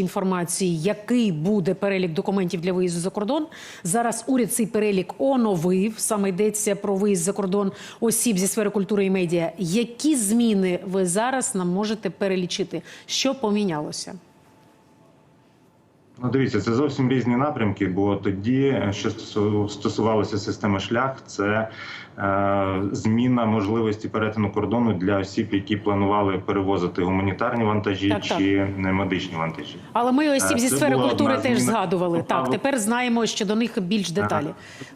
інформації, який буде перелік документів для виїзду за кордон. Зараз уряд цей перелік оновив. Саме йдеться про виїзд за кордон осіб зі сфери культури і медіа. Які зміни ви зараз нам можете перелічити? Що помінялося? Ну, дивіться, це зовсім різні напрямки. Бо тоді, що стосу- стосувалося системи шлях, це е, зміна можливості перетину кордону для осіб, які планували перевозити гуманітарні вантажі Так, так. чи не медичні вантажі. Але ми осіб Е, зі це сфери культури теж зміна. згадували. Так, Правил. тепер знаємо, що до них більш деталі.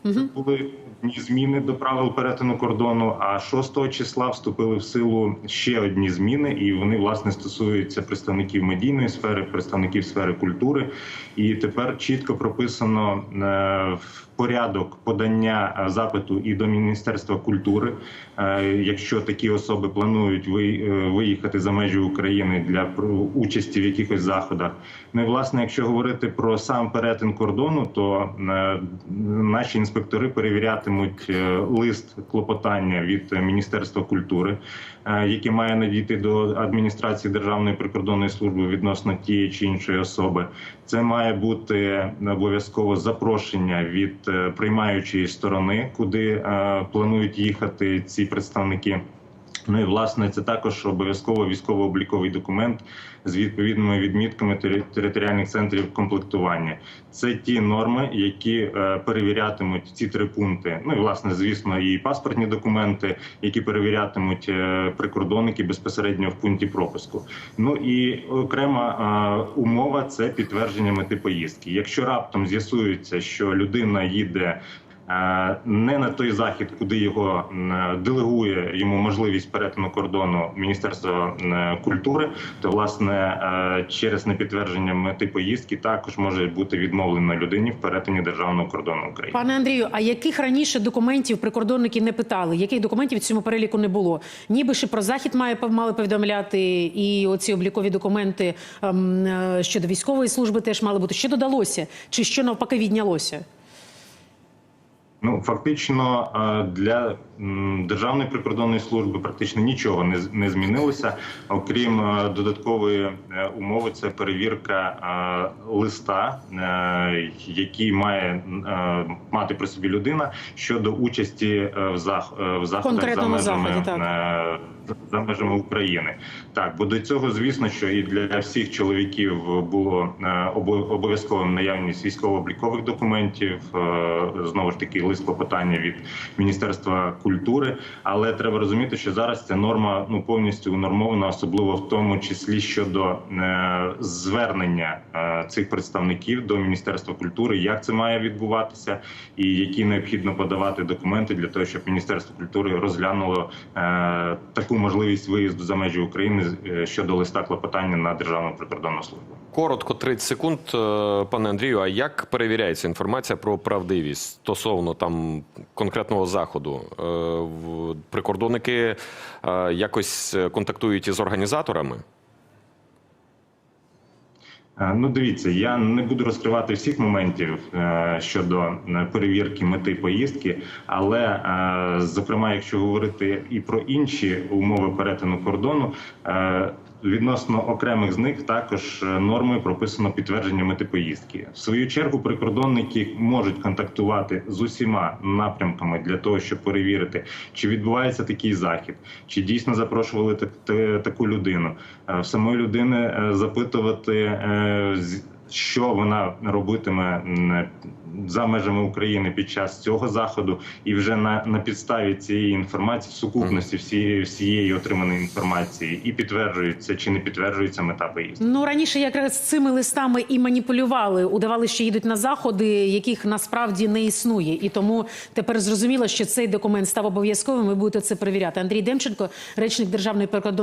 Це були одні зміни до правил перетину кордону. А 6 числа вступили в силу ще одні зміни, і вони власне стосуються представників медійної сфери, представників сфери культури. І тепер чітко прописано е, в порядок подання е, запиту і до Міністерства культури, е, якщо такі особи планують е, виїхати за межі України для участі в якихось заходах. Ну і власне, якщо говорити про сам перетин кордону, то наші інспектори перевірятимуть лист клопотання від Міністерства культури, який має надійти до адміністрації Державної прикордонної служби відносно тієї чи іншої особи. Це має бути обов'язково запрошення від приймаючої сторони, куди е, планують їхати ці представники. Ну і власне це також обов'язково військово-обліковий документ з відповідними відмітками тери- територіальних центрів комплектування. Це ті норми, які е, перевірятимуть ці три пункти. Ну і власне, звісно, і паспортні документи, які перевірятимуть е, прикордонники безпосередньо в пункті пропуску. Ну і окрема е, умова це підтвердження мети поїздки. Якщо раптом з'ясується, що людина їде. Е, Не на той захід, куди його делегує йому можливість перетину кордону Міністерства культури, то власне е, через непідтвердження мети поїздки також може бути відмовлено людині в перетині державного кордону України. Пане Андрію, а яких раніше документів прикордонники не питали? Яких документів в цьому переліку не було? Ніби ще про захід має мали повідомляти, і оці облікові документи ем, е, щодо військової служби теж мали бути. Що додалося? Чи що навпаки віднялося? Ну фактично е, для державної прикордонної служби практично нічого не не змінилося, окрім е, додаткової е, умови. Це перевірка е, листа, який має мати при собі людина щодо участі в зах в заходах за межами заході, так. за межами України. Так, бо до цього, звісно, що і для всіх чоловіків було обов'язковим наявність військово-облікових документів. Знову ж таки, лист клопотання від Міністерства культури. Але треба розуміти, що зараз ця норма ну повністю унормована, особливо в тому числі щодо е, звернення е, цих представників до Міністерства культури, як це має відбуватися, і які необхідно подавати документи для того, щоб Міністерство культури розглянуло е, таку можливість виїзду за межі України щодо листа клопотання на державну прикордонну службу. Коротко, 30 секунд, пане Андрію. А як перевіряється інформація про правдивість стосовно там конкретного заходу? Прикордонники е, якось контактують із організаторами? Е, Ну, дивіться, я не буду розкривати всіх моментів е, щодо перевірки мети поїздки, але зокрема, якщо говорити і про інші умови перетину кордону. Відносно окремих з них також е, нормою прописано підтвердження мети поїздки. В свою чергу прикордонники можуть контактувати з усіма напрямками для того, щоб перевірити, чи відбувається такий захід, чи дійсно запрошували так- та- таку людину. Е, В самої людини е, запитувати, що вона робитиме за межами України під час цього заходу, і вже на, на підставі цієї інформації, в сукупності всієї всієї отриманої інформації, і підтверджується чи не підтверджується мета поїздки. Ну раніше якраз цими листами і маніпулювали, удавали, що їдуть на заходи, яких насправді не існує. І тому тепер зрозуміло, що цей документ став обов'язковим. Ви будете це перевіряти. Андрій Демченко, речник державної прикордонної